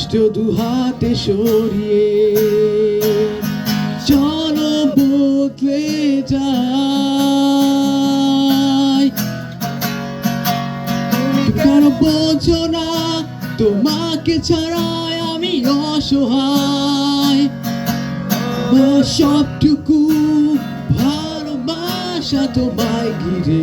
কষ্ট দু হাতে সরিয়ে চলো বদলে যাই কেন বোঝো না তোমাকে ছাড়াই আমি অসহায়। সবটুকু ভালোবাসা তোমায় ঘিরে।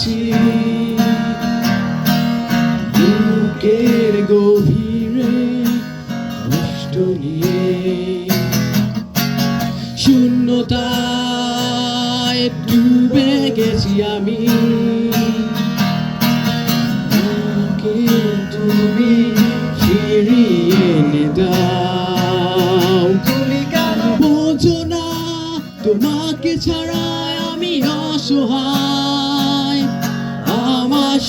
কেঁদেছি বুকের গভীরে কষ্ট নিয়ে। শূন্যতায় ডুবে গেছি আমি। তুমি ফিরিয়ে এনে দাও। বোঝো না তোমাকে ছাড়া আমি অসহায়।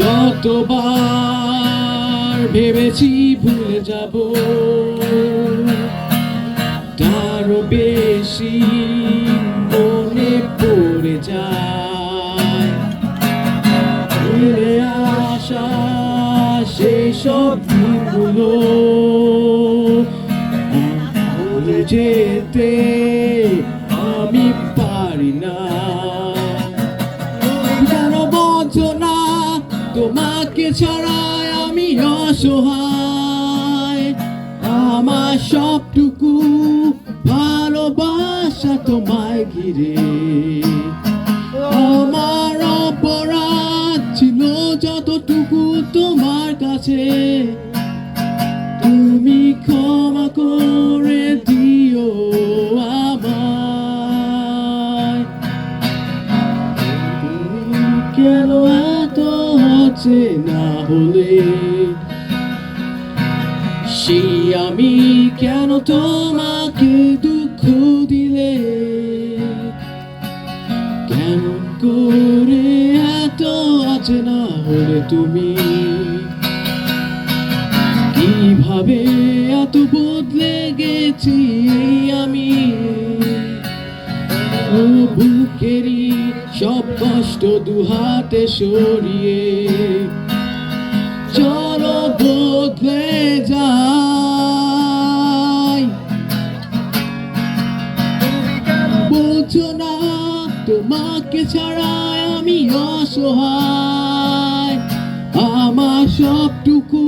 যতবার ভেবেছি ভুলে যাব, তারও বেশি মনে পড়ে যায়। ফিরে আসা সেই সব দিনগুলো ভুলে যেতে তোমাকে ছাড়াই আমি অসহায়। আমার সবটুকু ভালোবাসা তোমায় ঘিরে। আমার অপরাধ ছিল যতটুকু তোমার কাছে। হচ্ছে না হলে সেই আমি কেন তোমাকে দুঃখ দিলে? কেমন করে এত আছে না হলে তুমি? কীভাবে এত বদলে গেছি আমি? ও বুকেরই সব কষ্ট দু হাতে সরিয়ে চলো বদলে যাই বলছো না, তোমাকে ছাড়া আমি অসহায়। আমার সবটুকু